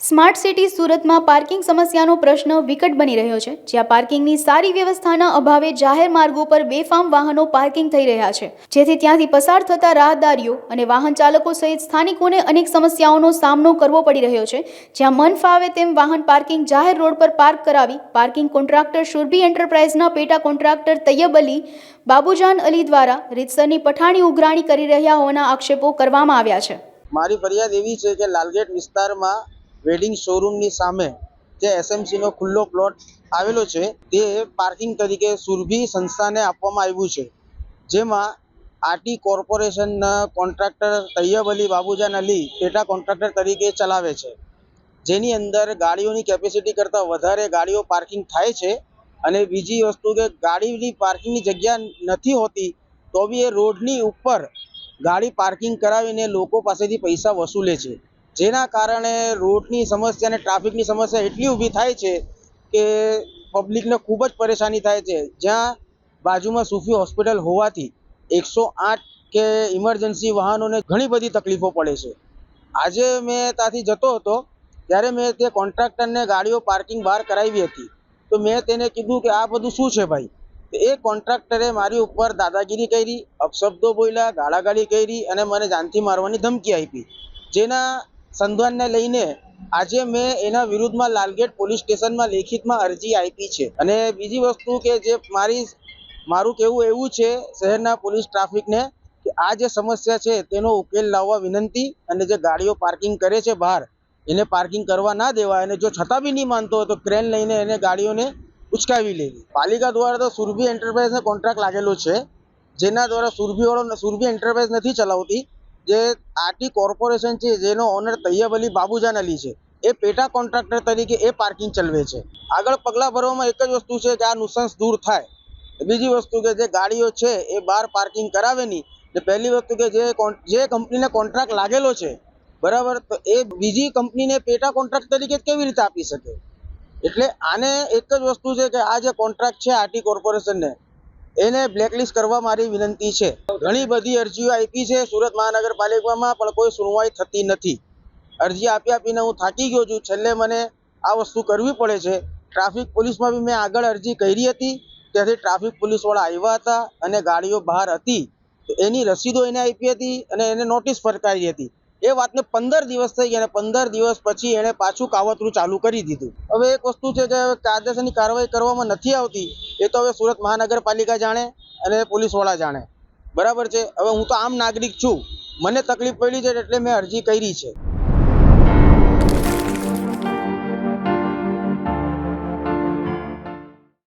Smart city સુરતમાં parking સમસ્યાનો પ્રશ્ન વિકટ બની રહ્યો છે, જ્યાં પાર્કિંગની સારી વ્યવસ્થાના અભાવે જાહેર માર્ગો પર બેફામ વાહનો પાર્કિંગ થઈ રહ્યા છે. જેથી ત્યાંથી પસાર થતા રાહદારીઓ અને વાહન ચાલકો સહિત સ્થાનિકોને અનેક સમસ્યાઓનો સામનો કરવો પડી રહ્યો છે. જ્યાં મન ફાવે તેમ વાહન પાર્કિંગ જાહેર રોડ પર પાર્ક કરાવી પાર્કિંગ કોન્ટ્રાક્ટર શુરભી એન્ટરપ્રાઇઝના પેટા કોન્ટ્રાક્ટર તૈયબ અલી, બાબુજાન અલી દ્વારા રીતસરની પઠાણી ઉઘરાણી કરી રહ્યા હોવાના આક્ષેપો કરવામાં આવ્યા છે. મારી ફરિયાદ એવી છે કે લાલગેટ વિસ્તારમાં વેડિંગ શોરૂમની સામે જે એસએમસીનો ખુલ્લો પ્લોટ આવેલો છે, તે પાર્કિંગ તરીકે સુરભી સંસ્થાને આપવામાં આવ્યું છે. જેમાં આરટી કોર્પોરેશનના કોન્ટ્રાક્ટર તૈયબ અલી બાબુજાન અલી પેટા કોન્ટ્રાક્ટર તરીકે ચલાવે છે. જેની અંદર ગાડીઓની કેપેસિટી કરતાં વધારે ગાડીઓ પાર્કિંગ થાય છે અને બીજી વસ્તુ કે ગાડીની પાર્કિંગની જગ્યા નથી હોતી, તો બી એ રોડની ઉપર ગાડી પાર્કિંગ કરાવીને લોકો પાસેથી પૈસા વસૂલે છે. જેના કારણે રોડની સમસ્યા અને ટ્રાફિકની સમસ્યા એટલી ઊભી થાય છે કે પબ્લિકને ખૂબ જ પરેશાની થાય છે. જ્યાં બાજુમાં સુફી હોસ્પિટલ હોવાથી એકસો આઠ કે ઇમરજન્સી વાહનોને ઘણી બધી તકલીફો પડે છે. આજે મેં ત્યાંથી જતો હતો, ત્યારે મેં તે કોન્ટ્રાક્ટરને ગાડીઓ પાર્કિંગ બહાર કરાવી હતી. તો મેં તેને કીધું કે આ બધું શું છે ભાઈ? તો એ કોન્ટ્રાક્ટરે મારી ઉપર દાદાગીરી કરી, અપશબ્દો બોલ્યા, ગાળાગાળી કરી અને મને જાનથી મારવાની ધમકી આપી. જેના સંધાનને લઈને આજે મેં એના વિરુદ્ધમાં લાલગેટ પોલીસ સ્ટેશનમાં લેખિતમાં અરજી આપી છે. અને બીજી વસ્તુ કે જે મારી મારું કહેવું એવું છે શહેરના પોલીસ ટ્રાફિકને કે આ જે સમસ્યા છે તેનો ઉકેલ લાવવા વિનંતી અને જે ગાડીઓ પાર્કિંગ કરે છે બહાર, એને પાર્કિંગ કરવા ના દેવાય અને જો છતાં બી નહીં માનતો હોય તો ક્રેન લઈને એને ગાડીઓને ઉચકાવી લેવી પાલિકા દ્વારા તો સુરભી એન્ટરપ્રાઇઝને કોન્ટ્રાક્ટ લાગેલો છે, જેના દ્વારા સુરભીવાળો સુરભી એન્ટરપ્રાઇઝ નથી ચલાવતી જે આરટી કોર્પોરેશન છે, જેનો ઓનર તૈયબ અલી બાબુજાન અલી છે, એ પેટા કોન્ટ્રાક્ટર તરીકે એ પાર્કિંગ ચલાવે છે. આગળ પગલાં ભરવામાં એક જ વસ્તુ છે કે આ નુસન્સ દૂર થાય. બીજી વસ્તુ કે જે ગાડીઓ છે, એ બહાર પાર્કિંગ કરાવે નહીં. એટલે પહેલી વસ્તુ કે જે જે કંપનીને કોન્ટ્રાક્ટ લાગેલો છે, બરાબર, તો એ બીજી કંપનીને પેટા કોન્ટ્રાક્ટ તરીકે કેવી રીતે આપી શકે? એટલે આને એક જ વસ્તુ છે કે આ જે કોન્ટ્રાક્ટ છે આરટી કોર્પોરેશનને એને બ્લેકલિસ્ટ કરવા મારી વિનંતી છે. ઘણી બધી અરજીઓ આપી છે સુરત મહાનગરપાલિકામાં, પણ કોઈ સુનવાઈ થતી નથી. અરજી આપી આપીને હું થાકી ગયો છું. છેલ્લે મને આ વસ્તુ કરવી પડે છે. ટ્રાફિક પોલીસમાં બી મેં આગળ અરજી કરી હતી. ત્યાંથી ટ્રાફિક પોલીસવાળા આવ્યા હતા અને ગાડીઓ બહાર હતી. એની રસીદો એને આપી હતી અને એને નોટિસ ફરકાવી હતી. એ વાતને પંદર દિવસ થઈ ગયા અને પંદર દિવસ પછી એણે પાછું કાવતરું ચાલુ કરી દીધું. હવે એક વસ્તુ છે કે કાયદેસરની કાર્યવાહી કરવામાં નથી આવતી, એ તો હવે સુરત મહાનગરપાલિકા જાણે અને પોલીસવાળા જાણે. બરાબર છે? હવે હું તો આમ નાગરિક છું. મને તકલીફ પડી છે એટલે મેં અરજી કરી છે.